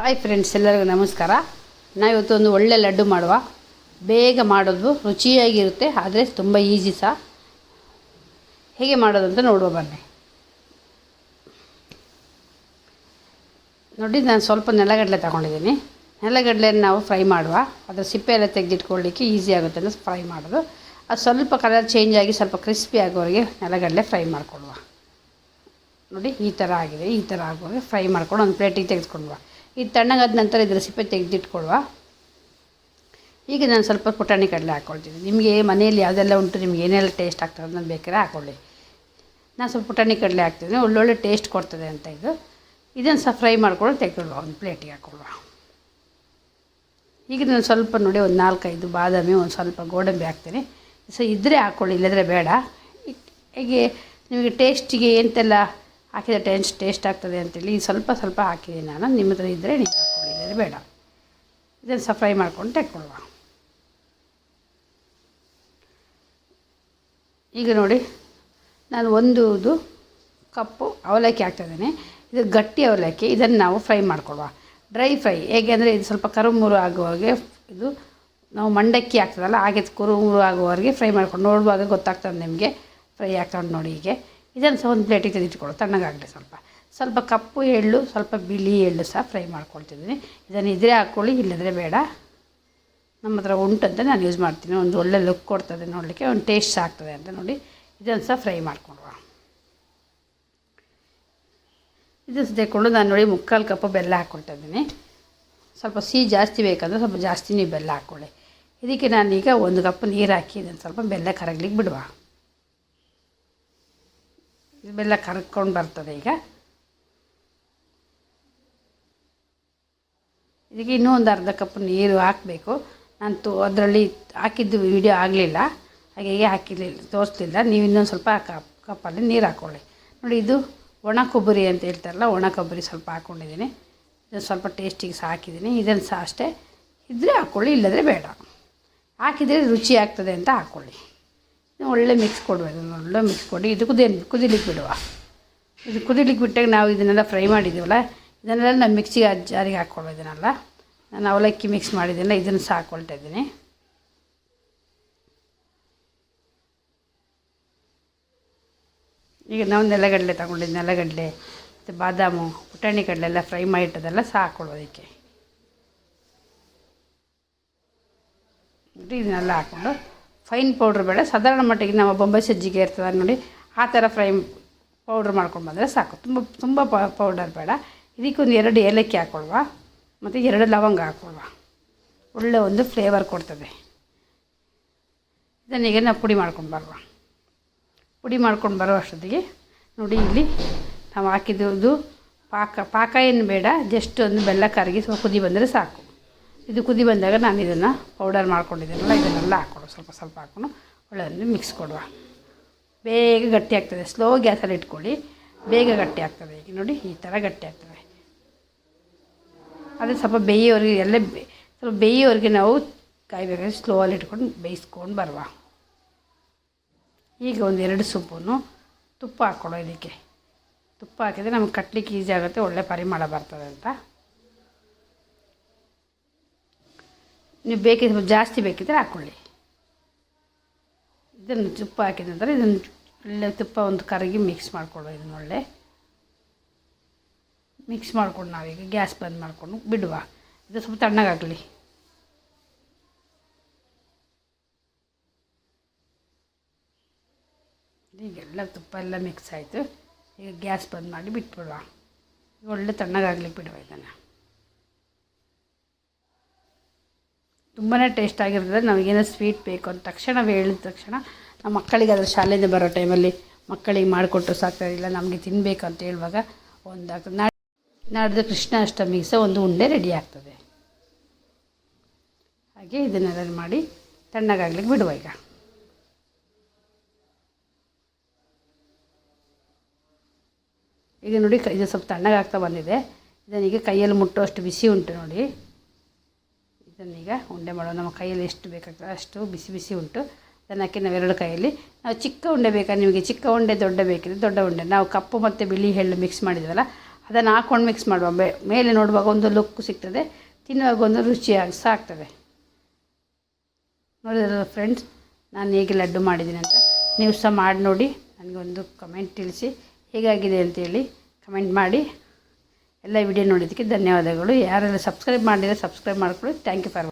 Hi friends ಎಲ್ಲರಿಗೂ ನಮಸ್ಕಾರ. ನಾವಿವತ್ತು ಒಂದು ಒಳ್ಳೆ ಲಡ್ಡು ಮಾಡುವ. ಬೇಗ ಮಾಡೋದು ರುಚಿಯಾಗಿರುತ್ತೆ, ಆದರೆ ತುಂಬ ಈಸಿ ಸಹ ಹೇಗೆ ಮಾಡೋದು ಅಂತ ನೋಡುವ, ಬನ್ನಿ. ನೋಡಿ, ನಾನು ಸ್ವಲ್ಪ ನೆಲಗಡಲೆ ತಗೊಂಡಿದ್ದೀನಿ. ನೆಲಗಡಲೆಯನ್ನು ನಾವು ಫ್ರೈ ಮಾಡುವ. ಅದರ ಸಿಪ್ಪೆ ಎಲ್ಲ ತೆಗೆದಿಟ್ಕೊಳ್ಳಿಕ್ಕೆ ಈಸಿ ಆಗುತ್ತೆ ಅಂತ ಫ್ರೈ ಮಾಡೋದು. ಅದು ಸ್ವಲ್ಪ ಕಲರ್ ಚೇಂಜ್ ಆಗಿ ಸ್ವಲ್ಪ ಕ್ರಿಸ್ಪಿ ಆಗೋವರೆಗೆ ನೆಲಗಡಲೆ ಫ್ರೈ ಮಾಡ್ಕೊಳ್ಳುವ. ನೋಡಿ, ಈ ಥರ ಆಗಿದೆ, ಈ ಥರ ಆಗುವಾಗ ಫ್ರೈ ಮಾಡ್ಕೊಂಡು ಒಂದು ಪ್ಲೇಟಿಗೆ ತೆಗೆದುಕೊಳ್ಳುವ. ಈ ತಣ್ಣಗಾದ ನಂತರ ಇದರ ಸಿಪ್ಪೆ ತೆಗೆದಿಟ್ಕೊಳ್ಳುವ. ಈಗ ನಾನು ಸ್ವಲ್ಪ ಪುಟಾಣಿ ಕಡಲೆ ಹಾಕ್ಕೊಳ್ತೀನಿ ನಿಮಗೆ ಮನೆಯಲ್ಲಿ ಯಾವುದೆಲ್ಲ ಉಂಟು, ನಿಮ್ಗೆ ಏನೆಲ್ಲ ಟೇಸ್ಟ್ ಆಗ್ತದೆ ನಾನು ಬೇಕಾದ್ರೆ ಹಾಕ್ಕೊಳ್ಳಿ ನಾನು ಸ್ವಲ್ಪ ಪುಟಾಣಿ ಕಡಲೆ ಹಾಕ್ತೀನಿ. ಒಳ್ಳೊಳ್ಳೆ ಟೇಸ್ಟ್ ಕೊಡ್ತದೆ ಅಂತ ಇದು. ಇದನ್ನು ಸಹ ಫ್ರೈ ಮಾಡ್ಕೊಂಡು ತೆಗೆದುಕೊಳ್ಳುವ. ಒಂದು ಪ್ಲೇಟಿಗೆ ಹಾಕ್ಕೊಳ್ಳುವ ಈಗ ನಾನು ಸ್ವಲ್ಪ ನೋಡಿ, ಒಂದು ನಾಲ್ಕೈದು ಬಾದಾಮಿ, ಒಂದು ಸ್ವಲ್ಪ ಗೋಡಂಬಿ ಹಾಕ್ತೀನಿ. ಸೊ ಇದ್ದರೆ ಹಾಕ್ಕೊಳ್ಳಿ ಇಲ್ಲದ್ರೆ ಬೇಡ. ಹೀಗೆ ನಿಮಗೆ ಟೇಸ್ಟಿಗೆ ಎಂತೆಲ್ಲ ಹಾಕಿದ ಟೇಸ್ಟ್ ಟೇಸ್ಟ್ ಆಗ್ತದೆ ಅಂತೇಳಿ ಸ್ವಲ್ಪ ಸ್ವಲ್ಪ ಹಾಕಿದ್ದೀನಿ ನಾನು. ನಿಮ್ಮ ಹತ್ರ ಇದ್ದರೆ ನೀವು ಹಾಕ್ಕೊಳ್ಳಿ ಬೇಡ. ಇದನ್ನು ಸಹ ಫ್ರೈ ಮಾಡ್ಕೊಂಡು ತೆಕ್ಕೊಳ್ಳುವ. ಈಗ ನೋಡಿ, ನಾನು ಒಂದು ಕಪ್ಪು ಅವಲಕ್ಕಿ ಹಾಕ್ತಿದ್ದೇನೆ ಇದು ಗಟ್ಟಿ ಅವಲಕ್ಕಿ, ಇದನ್ನು ನಾವು ಫ್ರೈ ಮಾಡ್ಕೊಳ್ಳುವ. ಡ್ರೈ ಫ್ರೈ ಹೇಗೆ ಅಂದರೆ ಇದು ಸ್ವಲ್ಪ ಕರುಮುರು ಆಗುವಾಗೆ ಇದು ನಾವು ಮಂಡಕ್ಕಿ ಆಗ್ತದಲ್ಲ ಹಾಗೆ ಕುರುಮುರು ಆಗುವವರೆಗೆ ಫ್ರೈ ಮಾಡ್ಕೊಂಡು ನೋಡುವಾಗ ಗೊತ್ತಾಗ್ತದೆ ನಿಮಗೆ. ಫ್ರೈ ಉಂಟು ನೋಡಿ ಹೀಗೆ. ಇದನ್ನು ಸಹ ಒಂದು ಪ್ಲೇಟಿಗೆ ತೆಗೆದಿಟ್ಕೊಳ್ಳು ತಣ್ಣಗಾಗಲಿ ಸ್ವಲ್ಪ. ಸ್ವಲ್ಪ ಕಪ್ಪು ಎಳ್ಳು, ಸ್ವಲ್ಪ ಬಿಳಿ ಎಳ್ಳು ಸಹ ಫ್ರೈ ಮಾಡ್ಕೊಳ್ತಿದ್ದೀನಿ. ಇದನ್ನು ಇದ್ರೆ ಹಾಕ್ಕೊಳ್ಳಿ, ಇಲ್ಲದ್ರೆ ಬೇಡ. ನಮ್ಮ ಹತ್ರ ಉಂಟಂತ ನಾನು ಯೂಸ್ ಮಾಡ್ತೀನಿ. ಒಂದು ಒಳ್ಳೆ ಲುಕ್ ಕೊಡ್ತದೆ ನೋಡಲಿಕ್ಕೆ, ಒಂದು ಟೇಸ್ಟ್ ಆಗ್ತದೆ ಅಂತ ನೋಡಿ. ಇದನ್ನು ಸಹ ಫ್ರೈ ಮಾಡ್ಕೊಳುವ ಸಹ ತೆಕ್ಕೊಂಡು ನಾನು ನೋಡಿ ಮುಕ್ಕಾಲು ಕಪ್ಪು ಬೆಲ್ಲ ಹಾಕ್ಕೊಳ್ತಾ ಇದ್ದೀನಿ. ಸ್ವಲ್ಪ ಸಿಹಿ ಜಾಸ್ತಿ ಬೇಕಂದ್ರೆ ಸ್ವಲ್ಪ ಜಾಸ್ತಿ ನೀವು ಬೆಲ್ಲ ಹಾಕ್ಕೊಳ್ಳಿ. ಇದಕ್ಕೆ ನಾನೀಗ ಒಂದು ಕಪ್ ನೀರು ಹಾಕಿ ಇದನ್ನು ಸ್ವಲ್ಪ ಬೆಲ್ಲ ಕರಗ್ಲಿಕ್ಕೆ ಬಿಡುವ. ಬೆಲ್ಲ ಕರ್ಕೊಂಡು ಬರ್ತದೆ ಈಗ. ಇದಕ್ಕೆ ಇನ್ನೂ ಒಂದು ಅರ್ಧ ಕಪ್ ನೀರು ಹಾಕಬೇಕು. ನಾನು ತೋ, ಅದರಲ್ಲಿ ಹಾಕಿದ್ದು ವಿಡಿಯೋ ಆಗಲಿಲ್ಲ. ಹಾಗೆ ಹಾಕಿರಲಿಲ್ಲ ತೋರಿಸ್ತಿಲ್ಲ ನೀವು ಇನ್ನೊಂದು ಸ್ವಲ್ಪ ಕಪ್, ಕಪ್ಪಲ್ಲಿ ನೀರು ಹಾಕ್ಕೊಳ್ಳಿ ನೋಡಿ, ಇದು ಒಣ ಕೊಬ್ಬರಿ ಅಂತ ಹೇಳ್ತಾರಲ್ಲ, ಒಣ ಕೊಬ್ಬರಿ ಸ್ವಲ್ಪ ಹಾಕ್ಕೊಂಡಿದ್ದೀನಿ ಇದನ್ನು ಸ್ವಲ್ಪ ಟೇಸ್ಟಿಗೆ ಸಹ ಹಾಕಿದ್ದೀನಿ. ಇದನ್ನು ಸಹ ಅಷ್ಟೇ. ಇದ್ದರೆ ಹಾಕ್ಕೊಳ್ಳಿ ಇಲ್ಲದ್ರೆ ಬೇಡ. ಹಾಕಿದರೆ ರುಚಿ ಆಗ್ತದೆ ಅಂತ ಹಾಕ್ಕೊಳ್ಳಿ ಒಳ್ಳೆ ಮಿಕ್ಸ್ ಕೊಡಬೇಕು ಒಳ್ಳೆ ಮಿಕ್ಸ್ ಕೊಡಿ. ಇದು ಕುದಿ ಕುದಿಲಿಕ್ಕೆ ಬಿಡುವ. ಇದು ಕುದಿಲಿಕ್ಕೆ ಬಿಟ್ಟಾಗ ನಾವು ಇದನ್ನೆಲ್ಲ ಫ್ರೈ ಮಾಡಿದ್ದೀವಲ್ಲ ಇದನ್ನೆಲ್ಲ ನಾನು ಮಿಕ್ಸಿಗೆ ಜಾರಿಗೆ ಹಾಕ್ಕೊಳ್ಳೋ ಇದನ್ನೆಲ್ಲ. ನಾನು ಅವಲಕ್ಕಿ ಮಿಕ್ಸ್ ಮಾಡಿದ್ದೀನಲ್ಲ ಇದನ್ನು ಸಹ ಇದ್ದೀನಿ. ಈಗ ನಾವು ನೆಲಗಡಲೆ ತಗೊಂಡಿದ್ದು, ನೆಲಗಡಲೆ, ಮತ್ತು ಬಾದಾಮು, ಪುಟಾಣಿ ಕಡಲೆ ಎಲ್ಲ ಫ್ರೈ ಮಾಡಿಟ್ಟದೆಲ್ಲ ಸಹ ಇದನ್ನೆಲ್ಲ ಹಾಕ್ಕೊಂಡು ಫೈನ್ ಪೌಡ್ರ್ ಬೇಡ ಸಾಧಾರಣ ಮಟ್ಟಿಗೆ ನಮ್ಮ ಬೊಂಬೆ ಸಜ್ಜಿಗೆ ಇರ್ತದೆ ನೋಡಿ, ಆ ಥರ ಫ್ರೈ ಪೌಡ್ರ್ ಮಾಡ್ಕೊಂಡು ಬಂದರೆ ಸಾಕು. ತುಂಬ ತುಂಬ ಪೌಡರ್ ಬೇಡ. ಇದಕ್ಕೊಂದು ಎರಡು ಏಲಕ್ಕಿ ಹಾಕ್ಕೊಳ್ವ ಮತ್ತು ಎರಡು ಲವಂಗ ಹಾಕ್ಕೊಳ್ವ ಒಳ್ಳೆ ಒಂದು ಫ್ಲೇವರ್ ಕೊಡ್ತದೆ. ಈಗ ನಾವು ಪುಡಿ ಮಾಡ್ಕೊಂಡು ಬರುವ. ಪುಡಿ ಮಾಡ್ಕೊಂಡು ಬರೋ ಅಷ್ಟೊತ್ತಿಗೆ ನೋಡಿ ಇಲ್ಲಿ ನಾವು ಹಾಕಿದ್ದು ಪಾಕ ಪಾಕ ಏನು ಬೇಡ, ಜಸ್ಟ್ ಒಂದು ಬೆಲ್ಲ ಕರಗಿ ಸ್ವಲ್ಪ ಕುದಿ ಬಂದರೆ ಸಾಕು. ಇದು ಕುದಿ ಬಂದಾಗ ನಾನು ಇದನ್ನು ಪೌಡರ್ ಮಾಡ್ಕೊಂಡಿದ್ದೀನಲ್ಲ, ಇದನ್ನೆಲ್ಲ ಹಾಕ್ಕೊಡು. ಸ್ವಲ್ಪ ಸ್ವಲ್ಪ ಹಾಕ್ಕೊಂಡು ಒಳ್ಳೆಯದನ್ನು ಮಿಕ್ಸ್ ಕೊಡುವ. ಬೇಗ ಗಟ್ಟಿ ಆಗ್ತದೆ. ಸ್ಲೋ ಗ್ಯಾಸಲ್ಲಿ ಇಟ್ಕೊಳ್ಳಿ. ಬೇಗ ಗಟ್ಟಿ ಆಗ್ತದೆ. ಈಗ ನೋಡಿ, ಈ ಥರ ಗಟ್ಟಿ ಆಗ್ತದೆ. ಅದೇ ಸ್ವಲ್ಪ ಬೇಯೋರಿಗೆ, ಎಲ್ಲ ಸ್ವಲ್ಪ ಬೇಯೋರಿಗೆ ನಾವು ಕಾಯ್ಬೇಕಾದ್ರೆ ಸ್ಲೋವಲ್ಲಿ ಇಟ್ಕೊಂಡು ಬೇಯಿಸ್ಕೊಂಡು ಬರುವ. ಈಗ ಒಂದು ಎರಡು ಸೊಪ್ಪನ್ನು ತುಪ್ಪ ಹಾಕ್ಕೊಳ್ಳೋ ಇದಕ್ಕೆ. ತುಪ್ಪ ಹಾಕಿದರೆ ನಮಗೆ ಕಟ್ಲಿಕ್ಕೆ ಈಸಿ ಆಗುತ್ತೆ. ಒಳ್ಳೆ ಪರಿಮಳ ಬರ್ತದೆ ಅಂತ. ನೀವು ಬೇಕಿದ್ರೆ ಜಾಸ್ತಿ ಬೇಕಿದ್ರೆ ಹಾಕ್ಕೊಳ್ಳಿ. ಇದನ್ನು ತುಪ್ಪ ಹಾಕಿದ ನಂತರ ಇದನ್ನು ಒಳ್ಳೆ ತುಪ್ಪ ಒಂದು ಕರಗಿ ಮಿಕ್ಸ್ ಮಾಡ್ಕೊಳ್ಳೋ ಇದನ್ನು ಒಳ್ಳೆ. ಮಿಕ್ಸ್ ಮಾಡಿಕೊಂಡು ನಾವೀಗ ಗ್ಯಾಸ್ ಬಂದ್ ಮಾಡಿಕೊಂಡು ಬಿಡುವ. ಇದು ಸ್ವಲ್ಪ ತಣ್ಣಗಾಗಲಿ ಈಗೆಲ್ಲ ತುಪ್ಪ ಎಲ್ಲ ಮಿಕ್ಸ್ ಆಯಿತು. ಈಗ ಗ್ಯಾಸ್ ಬಂದ್ ಮಾಡಿ ಬಿಟ್ಬಿಡುವ. ಒಳ್ಳೆ ತಣ್ಣಗಾಗಲಿ ಬಿಡುವ ಇದನ್ನು. ತುಂಬಾ ಟೇಸ್ಟ್ ಆಗಿರ್ತದೆ. ನಮಗೇನೋ ಸ್ವೀಟ್ ಬೇಕು ಅಂದ ತಕ್ಷಣ ನಾವು ಹೇಳಿದ ತಕ್ಷಣ ನಮ್ಮ ಮಕ್ಕಳಿಗೆ ಅದರ ಶಾಲೆಯಿಂದ ಬರೋ ಟೈಮಲ್ಲಿ ಮಕ್ಕಳಿಗೆ ಮಾಡಿಕೊಟ್ಟು ಸಾಕಾಗಿಲ್ಲ ನಮಗೆ ತಿನ್ನಬೇಕು ಅಂತ ಹೇಳುವಾಗ ಒಂದು ಆಗ್ತದೆ ನಾಳೆ ನಾಡ್ದು ಕೃಷ್ಣಾಷ್ಟಮಿಗೆ ಸಹ ಒಂದು ಉಂಡೆ ರೆಡಿ ಆಗ್ತದೆ. ಹಾಗೆ ಇದನ್ನೆಲ್ಲ ಮಾಡಿ ತಣ್ಣಗಾಗ್ಲಿಕ್ಕೆ ಬಿಡುವ ಈಗ. ಈಗ ನೋಡಿ ಇದು ಸ್ವಲ್ಪ ತಣ್ಣಗಾಗ್ತಾ ಬಂದಿದೆ. ಇದನ್ನೀಗ ಕೈಯಲ್ಲಿ ಮುಟ್ಟುವಷ್ಟು ಬಿಸಿ ಉಂಟು ನೋಡಿ. ಇದನ್ನೀಗ ಉಂಡೆ ಮಾಡೋಣ. ನಮ್ಮ ಕೈಯಲ್ಲಿ ಎಷ್ಟು ಬೇಕಾಗ್ತದೆ ಅಷ್ಟು ಬಿಸಿ ಬಿಸಿ ಉಂಟು. ಅದನ್ನು ಹಾಕಿ ನಾವೆರಡು ಕೈಯಲ್ಲಿ. ನಾವು ಚಿಕ್ಕ ಉಂಡೆ ಬೇಕಾ ನಿಮಗೆ ಚಿಕ್ಕ ಉಂಡೆ, ದೊಡ್ಡ ಬೇಕಿದ್ರೆ ದೊಡ್ಡ ಉಂಡೆ. ನಾವು ಕಪ್ಪು ಮತ್ತು ಬಿಳಿ ಎಳ್ಳು ಮಿಕ್ಸ್ ಮಾಡಿದ್ವಲ್ಲ, ಅದನ್ನು ಹಾಕ್ಕೊಂಡು ಮಿಕ್ಸ್ ಮಾಡುವ. ಮೇಲೆ ನೋಡುವಾಗ ಒಂದು ಲುಕ್ ಸಿಗ್ತದೆ, ತಿನ್ನುವಾಗ ಒಂದು ರುಚಿಯಾಗಿ ಸಹ ಆಗ್ತದೆ ನೋಡಿದ್ರಲ್ಲ ಫ್ರೆಂಡ್ಸ್ ನಾನು ಹೇಗೆ ಲಡ್ಡು ಮಾಡಿದ್ದೀನಿ ಅಂತ. ನೀವು ಸಹ ಮಾಡಿ ನೋಡಿ, ನನಗೆ ಒಂದು ಕಮೆಂಟ್ ತಿಳಿಸಿ. ಹೇಗಾಗಿದೆ ಅಂತೇಳಿ ಕಮೆಂಟ್ ಮಾಡಿ. ಎಲ್ಲ ವಿಡಿಯೋ ನೋಡಿದ್ದಕ್ಕೆ ಧನ್ಯವಾದಗಳು. ಯಾರೆಲ್ಲ ಸಬ್ಸ್ಕ್ರೈಬ್ ಮಾಡಿದರೆ ಸಬ್ಸ್ಕ್ರೈಬ್ ಮಾಡ್ಕೊಳ್ಳಿ. Thank you for